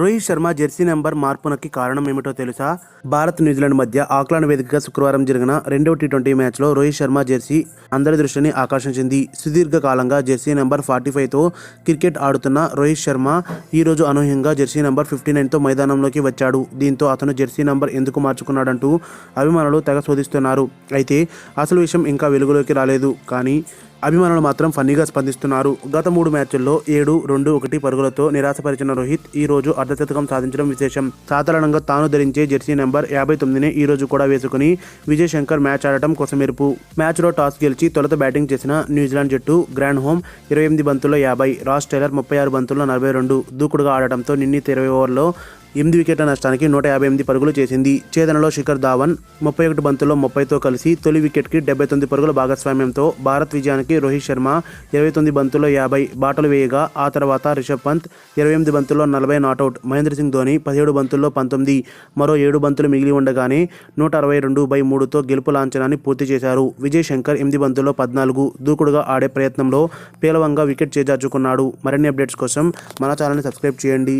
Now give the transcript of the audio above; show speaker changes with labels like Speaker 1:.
Speaker 1: Rohit Sharma jersey number మార్పునకి కారణం ఏమిటో తెలుసా? భారత్ న్యూజిలాండ్ మధ్య ఆక్లాండ్ వేదికగా శుక్రవారం జరిగిన రెండవ టీ ట్వంటీ మ్యాచ్లో రోహిత్ శర్మ జెర్సీ అందరి దృష్టిని ఆకర్షించింది. సుదీర్ఘ కాలంగా జెర్సీ నెంబర్ ఫార్టీ ఫైవ్తో క్రికెట్ ఆడుతున్న రోహిత్ శర్మ ఈరోజు అనూహ్యంగా జెర్సీ నెంబర్ ఫిఫ్టీ నైన్తో మైదానంలోకి వచ్చాడు. దీంతో అతను జెర్సీ నెంబర్ ఎందుకు మార్చుకున్నాడంటూ అభిమానులు తెగ శోధిస్తున్నారు. అయితే అసలు విషయం ఇంకా వెలుగులోకి రాలేదు. కానీ అభిమానులు మాత్రం ఫన్నీగా స్పందిస్తున్నారు. గత మూడు మ్యాచ్ల్లో ఏడు రెండు ఒకటి పరుగులతో నిరాశపరిచిన రోహిత్ ఈ రోజు అర్ధశతకం సాధించడం విశేషం. సాధారణంగా తాను ధరించే జెర్సీ నెంబర్ యాభై తొమ్మిదిని ఈ రోజు కూడా వేసుకుని విజయ్ శంకర్ మ్యాచ్ ఆడటం కొసమెరుపు. మ్యాచ్లో టాస్ గెలిచి తొలుత బ్యాటింగ్ చేసిన న్యూజిలాండ్ జట్టు గ్రాండ్ హోమ్ ఇరవై ఎనిమిది బంతుల్లో యాభై రాస్ టైలర్ ముప్పై ఆరు బంతుల్లో నలభై రెండు. దూకుడుగా ఆడటంతో నిన్నీ ఇరవై ఓవర్లో ఎనిమిది వికెట్ల నష్టానికి నూట యాభై ఎనిమిది పరుగులు చేసింది. ఛేదనలో శిఖర్ ధావన్ ముప్పై ఒకటి బంతుల్లో ముప్పైతో కలిసి తొలి వికెట్కి డెబ్బై తొమ్మిది పరుగుల భాగస్వామ్యంతో భారత్ విజయానికి రోహిత్ శర్మ ఇరవై తొమ్మిది బంతుల్లో యాభై బాటలు వేయగా ఆ తర్వాత రిషబ్ పంత్ ఇరవై ఎనిమిది బంతుల్లో నలభై నాటౌట్ మహేంద్ర సింగ్ ధోని పదిహేడు బంతుల్లో పంతొమ్మిది. మరో ఏడు బంతులు మిగిలి ఉండగానే నూట అరవై రెండు బై మూడుతో గెలుపు లాంఛనాన్ని పూర్తి చేశారు. విజయ్ శంకర్ ఎనిమిది బంతుల్లో పద్నాలుగు. దూకుడుగా ఆడే ప్రయత్నంలో పేలవంగా వికెట్ చేజార్చుకున్నాడు. మరిన్ని అప్డేట్స్ కోసం మన ఛానల్ని సబ్స్క్రైబ్ చేయండి.